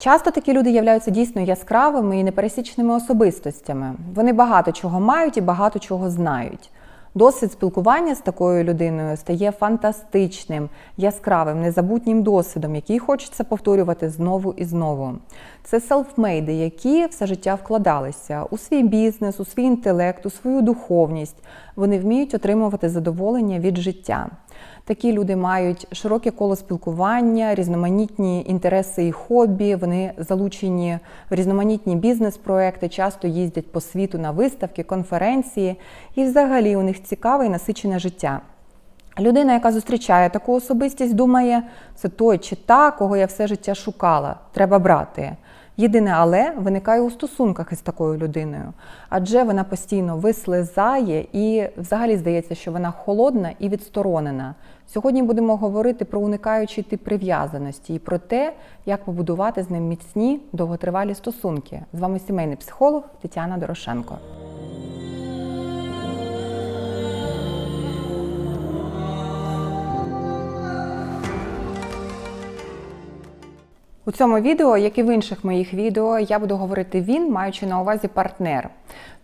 Часто такі люди являються дійсно яскравими і непересічними особистостями. Вони багато чого мають і багато чого знають. Досвід спілкування з такою людиною стає фантастичним, яскравим, незабутнім досвідом, який хочеться повторювати знову і знову. Це селфмейди, які все життя вкладалися у свій бізнес, у свій інтелект, у свою духовність. Вони вміють отримувати задоволення від життя. Такі люди мають широке коло спілкування, різноманітні інтереси і хобі. Вони залучені в різноманітні бізнес-проекти, часто їздять по світу на виставки, конференції, і взагалі у них цікаве і насичене життя. Людина, яка зустрічає таку особистість, думає, це той чи та, кого я все життя шукала, треба брати. Єдине, але виникає у стосунках із такою людиною, адже вона постійно вислизає і взагалі здається, що вона холодна і відсторонена. Сьогодні будемо говорити про уникаючий тип прив'язаності і про те, як побудувати з ним міцні довготривалі стосунки. З вами сімейний психолог Тетяна Дорошенко. У цьому відео, як і в інших моїх відео, я буду говорити він, маючи на увазі партнер,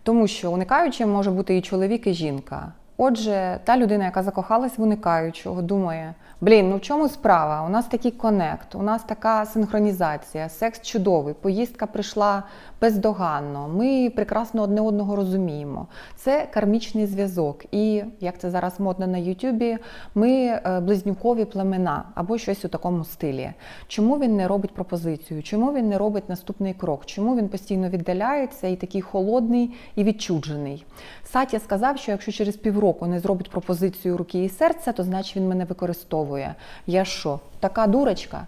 тому що уникаючим може бути і чоловік, і жінка. Отже, та людина, яка закохалась в уникаючого, думає: блін, ну в чому справа? У нас такий конект, у нас така синхронізація, секс чудовий, поїздка прийшла бездоганно. Ми прекрасно одне одного розуміємо. Це кармічний зв'язок. І як це зараз модно на Ютубі, ми е, близнюкові племена або щось у такому стилі. Чому він не робить пропозицію? Чому він не робить наступний крок? Чому він постійно віддаляється і такий холодний і відчуджений? Сатя сказав, що якщо через півроку не зробить пропозицію руки і серця, то значить він мене використовує. Я що, така дурочка?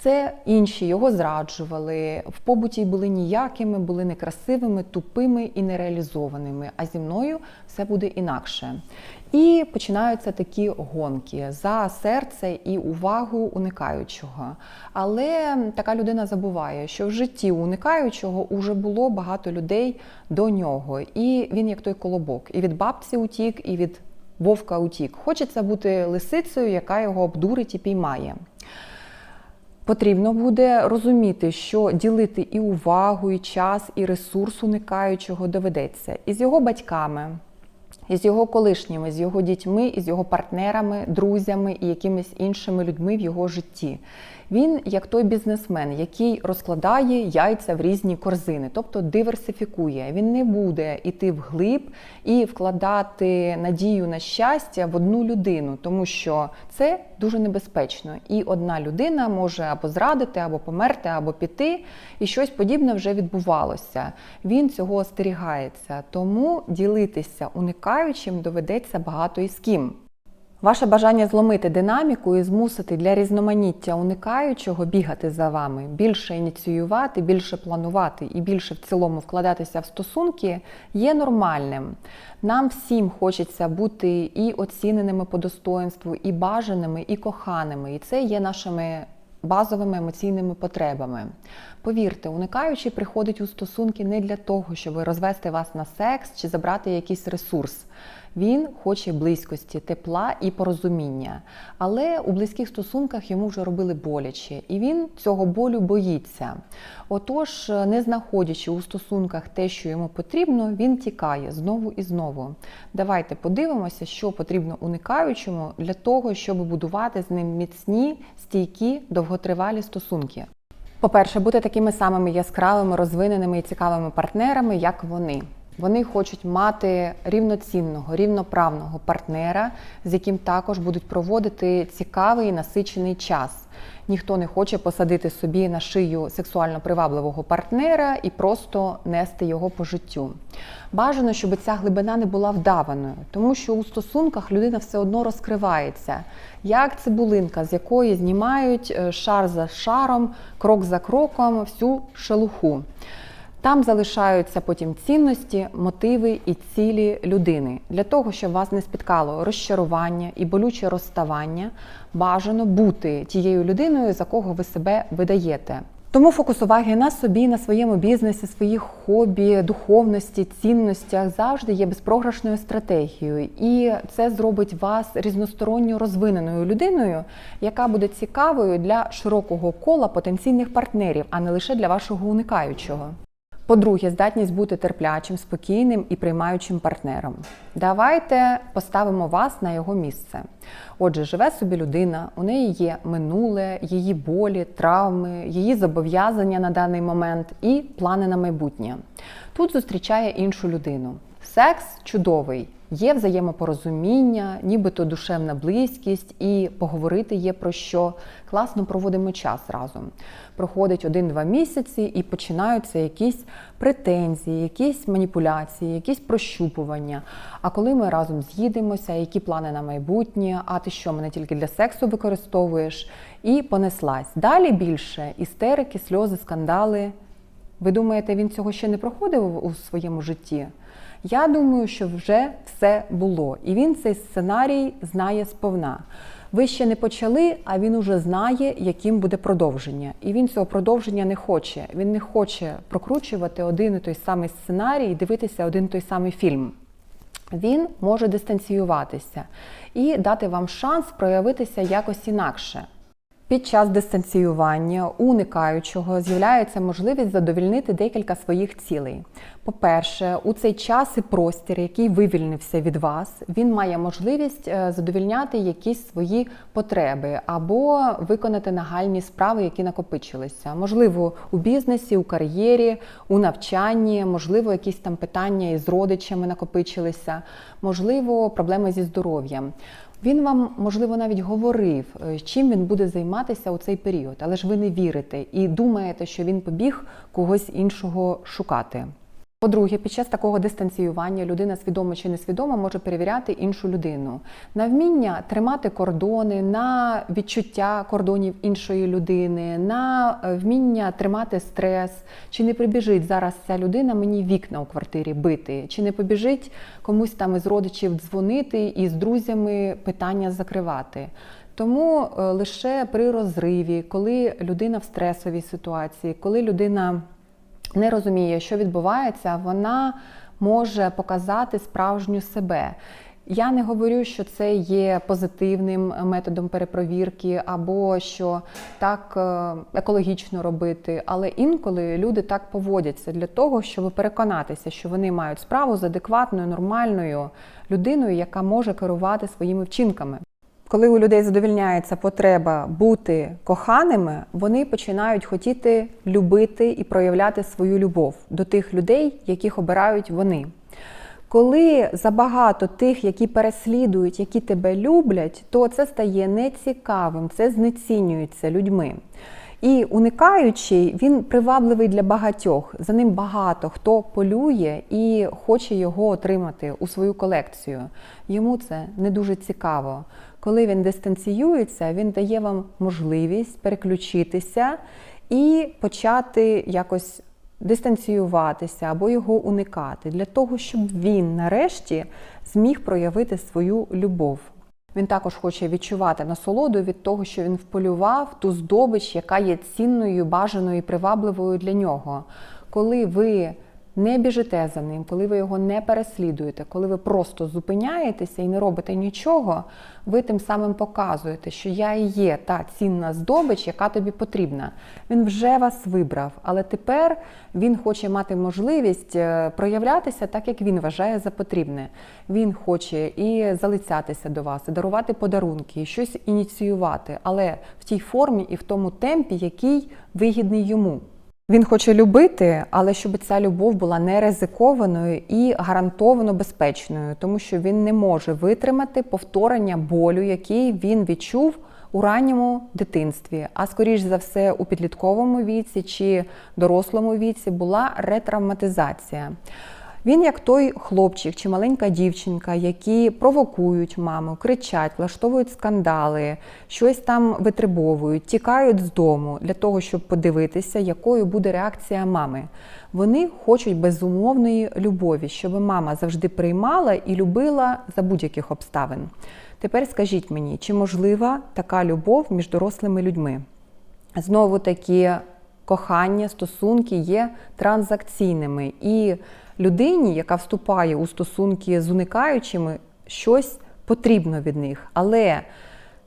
Це інші його зраджували, в побуті були ніякими, були некрасивими, тупими і нереалізованими. А зі мною все буде інакше. І починаються такі гонки за серце і увагу уникаючого. Але така людина забуває, що в житті уникаючого вже було багато людей до нього, і він як той колобок, і від бабці утік, і від вовка утік. Хочеться бути лисицею, яка його обдурить і піймає. Потрібно буде розуміти, що ділити і увагу, і час, і ресурс уникаючого доведеться із його батьками, із його колишніми, з його дітьми, із його партнерами, друзями і якимись іншими людьми в його житті. Він як той бізнесмен, який розкладає яйця в різні корзини, тобто диверсифікує. Він не буде йти вглиб і вкладати надію на щастя в одну людину, тому що це дуже небезпечно. І одна людина може або зрадити, або померти, або піти, і щось подібне вже відбувалося. Він цього остерігається, тому ділитися уникаючим доведеться багато і з ким. Ваше бажання зломити динаміку і змусити для різноманіття уникаючого бігати за вами, більше ініціювати, більше планувати і більше в цілому вкладатися в стосунки є нормальним. Нам всім хочеться бути і оціненими по достоинству, і бажаними, і коханими. І це є нашими базовими емоційними потребами. Повірте, уникаючий приходить у стосунки не для того, щоб розвести вас на секс чи забрати якийсь ресурс. Він хоче близькості, тепла і порозуміння. Але у близьких стосунках йому вже робили боляче, і він цього болю боїться. Отож, не знаходячи у стосунках те, що йому потрібно, він тікає знову і знову. Давайте подивимося, що потрібно уникаючому для того, щоб будувати з ним міцні, стійкі, довготривалі стосунки. По-перше, бути такими самими яскравими, розвиненими і цікавими партнерами, як вони. Вони хочуть мати рівноцінного, рівноправного партнера, з яким також будуть проводити цікавий і насичений час. Ніхто не хоче посадити собі на шию сексуально привабливого партнера і просто нести його по життю. Бажано, щоб ця глибина не була вдаваною, тому що у стосунках людина все одно розкривається, як цибулинка, з якої знімають е, шар за шаром, крок за кроком всю шелуху. Там залишаються потім цінності, мотиви і цілі людини. Для того, щоб вас не спіткало розчарування і болюче розставання, бажано бути тією людиною, за кого ви себе видаєте. Тому фокус уваги на собі, на своєму бізнесі, своїх хобі, духовності, цінностях завжди є безпрограшною стратегією, і це зробить вас різносторонньо розвиненою людиною, яка буде цікавою для широкого кола потенційних партнерів, а не лише для вашого уникаючого. По-друге, здатність бути терплячим, спокійним і приймаючим партнером. Давайте поставимо вас на його місце. Отже, живе собі людина, у неї є минуле, її болі, травми, її зобов'язання на даний момент і плани на майбутнє. Тут зустрічає іншу людину. Секс чудовий, є взаємопорозуміння, нібито душевна близькість, і поговорити є про що. Класно проводимо час разом. Проходить один-два місяці і починаються якісь претензії, якісь маніпуляції, якісь прощупування. А коли ми разом з'їдемося, які плани на майбутнє, а ти що мене тільки для сексу використовуєш? І понеслась. Далі більше істерики, сльози, скандали. Ви думаєте, він цього ще не проходив у своєму житті? Я думаю, що вже все було, і він цей сценарій знає сповна. Ви ще не почали, а він уже знає, яким буде продовження. І він цього продовження не хоче. Він не хоче прокручувати один і той самий сценарій дивитися один і той самий фільм. Він може дистанціюватися і дати вам шанс проявитися якось інакше. Під час дистанціювання уникаючого з'являється можливість задовільнити декілька своїх цілей. По-перше, у цей час і простір, який вивільнився від вас, він має можливість е, задовільняти якісь свої потреби або виконати нагальні справи, які накопичилися. Можливо, у бізнесі, у кар'єрі, у навчанні, можливо, якісь там питання із родичами накопичилися, можливо, проблеми зі здоров'ям. Він вам, можливо, навіть говорив, е, чим він буде займатися у цей період, але ж ви не вірите і думаєте, що він побіг когось іншого шукати. По-друге, під час такого дистанціювання людина свідомо чи несвідомо може перевіряти іншу людину. На вміння тримати кордони, на відчуття кордонів іншої людини, на е, вміння тримати стрес, чи не прибіжить зараз ця людина мені вікна у квартирі бити, чи не побіжить комусь там із родичів дзвонити і з друзями питання закривати. Тому е, лише при розриві, коли людина в стресовій ситуації, коли людина не розуміє, що відбувається, вона може показати справжню себе. Я не говорю, що це є позитивним методом перепровірки, або що так е, екологічно робити, але інколи люди так поводяться для того, щоб переконатися, що вони мають справу з адекватною, нормальною людиною, яка може керувати своїми вчинками. Коли у людей задовільняється потреба бути коханими, вони починають хотіти любити і проявляти свою любов до тих людей, яких обирають вони. Коли забагато тих, які переслідують, які тебе люблять, то це стає нецікавим, це знецінюється людьми. І уникаючий, він привабливий для багатьох. За ним багато хто полює і хоче його отримати у свою колекцію. Йому це не дуже цікаво. Коли він дистанціюється, він дає вам можливість переключитися і почати якось дистанціюватися або його уникати для того, щоб він нарешті зміг проявити свою любов. Він також хоче відчувати насолоду від того, що він вполював ту здобич, яка є цінною, бажаною і привабливою для нього. Коли ви не біжите за ним, коли ви його не переслідуєте, коли ви просто зупиняєтеся і не робите нічого, ви тим самим показуєте, що я і є та цінна здобич, яка тобі потрібна. Він вже вас вибрав, але тепер він хоче мати можливість е, проявлятися так, як він вважає за потрібне. Він хоче і залицятися до вас, і дарувати подарунки, і щось ініціювати, але в тій формі і в тому темпі, який вигідний йому. Він хоче любити, але щоб ця любов була не ризикованою і гарантовано безпечною, тому що він не може витримати повторення болю, який він відчув у ранньому дитинстві, а скоріш за все у підлітковому віці чи дорослому віці була ретравматизація. Він як той хлопчик чи маленька дівчинка, які провокують маму, кричать, влаштовують скандали, щось там витребовують, тікають з дому для того, щоб подивитися, якою буде реакція мами. Вони хочуть безумовної любові, щоб мама завжди приймала і любила за будь-яких обставин. Тепер скажіть мені, чи можлива така любов між дорослими людьми? Знову таки кохання, стосунки є транзакційними. І людині, яка вступає у стосунки з уникаючими, щось потрібно від них. Але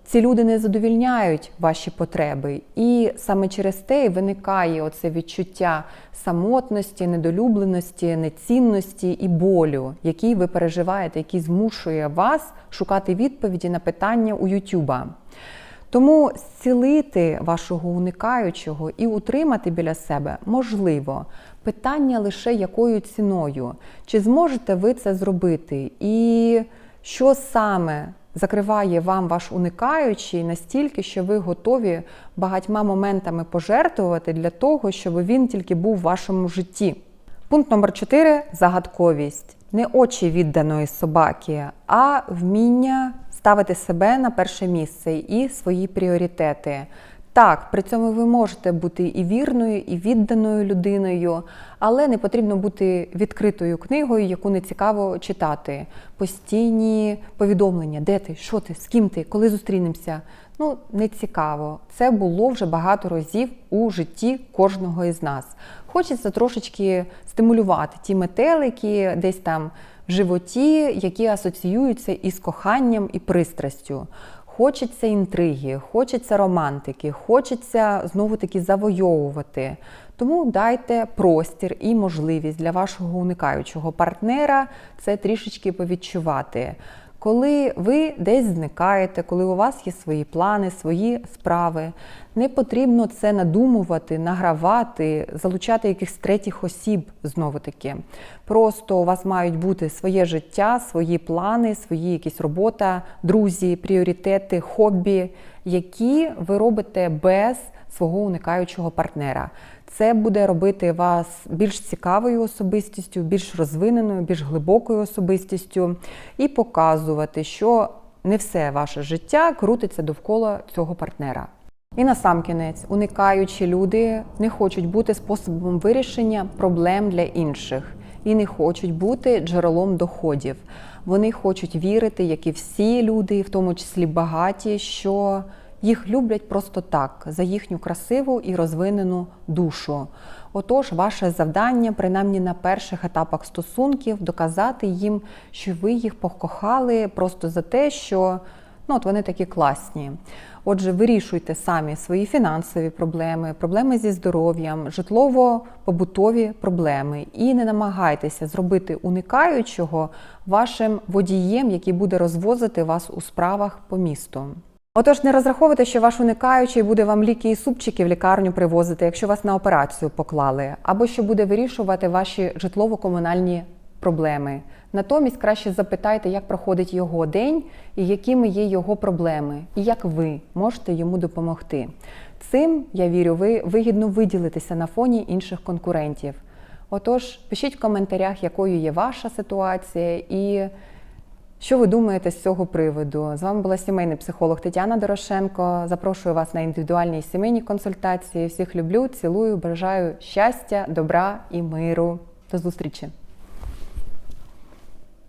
ці люди не задовільняють ваші потреби, і саме через те виникає оце відчуття самотності, недолюбленості, нецінності і болю, який ви переживаєте, який змушує вас шукати відповіді на питання у Ютуба. Тому зцілити вашого уникаючого і утримати біля себе можливо. Питання лише якою ціною. Чи зможете ви це зробити? І що саме закриває вам ваш уникаючий настільки, що ви готові багатьма моментами пожертвувати для того, щоб він тільки був в вашому житті? Пункт номер 4 загадковість. Не очі відданої собаки, а вміння ставити себе на перше місце і свої пріоритети. Так, при цьому ви можете бути і вірною, і відданою людиною, але не потрібно бути відкритою книгою, яку не цікаво читати. Постійні повідомлення, де ти, що ти, з ким ти, коли зустрінемося. Ну, не цікаво. Це було вже багато разів у житті кожного із нас. Хочеться трошечки стимулювати ті метелики десь там в животі, які асоціюються із коханням і пристрастю. Хочеться інтриги, хочеться романтики, хочеться знову таки завойовувати. Тому дайте простір і можливість для вашого уникаючого партнера це трішечки повідчувати. Коли ви десь зникаєте, коли у вас є свої плани, свої справи, не потрібно це надумувати, награвати, залучати якихось третіх осіб знову таки. Просто у вас мають бути своє життя, свої плани, свої якісь робота, друзі, пріоритети, хобі, які ви робите без свого уникаючого партнера. Це буде робити вас більш цікавою особистістю, більш розвиненою, більш глибокою особистістю і показувати, що не все ваше життя крутиться довкола цього партнера. І на сам кінець, уникаючі люди не хочуть бути способом вирішення проблем для інших і не хочуть бути джерелом доходів. Вони хочуть вірити, як і всі люди, в тому числі багаті, що їх люблять просто так, за їхню красиву і розвинену душу. Отож, ваше завдання, принаймні на перших етапах стосунків, доказати їм, що ви їх покохали просто за те, що ну, от вони такі класні. Отже, вирішуйте самі свої фінансові проблеми, проблеми зі здоров'ям, житлово-побутові проблеми і не намагайтеся зробити уникаючого вашим водієм, який буде розвозити вас у справах по місту. Отож, не розраховуйте, що ваш уникаючий буде вам ліки і супчики в лікарню привозити, якщо вас на операцію поклали, або що буде вирішувати ваші житлово-комунальні проблеми. Натомість краще запитайте, як проходить його день і якими є його проблеми, і як ви можете йому допомогти. Цим, я вірю, ви вигідно виділитеся на фоні інших конкурентів. Отож, пишіть в коментарях, якою є ваша ситуація і. Що ви думаєте з цього приводу? З вами була сімейний психолог Тетяна Дорошенко. Запрошую вас на індивідуальні сімейні консультації. Всіх люблю, цілую, бажаю щастя, добра і миру. До зустрічі!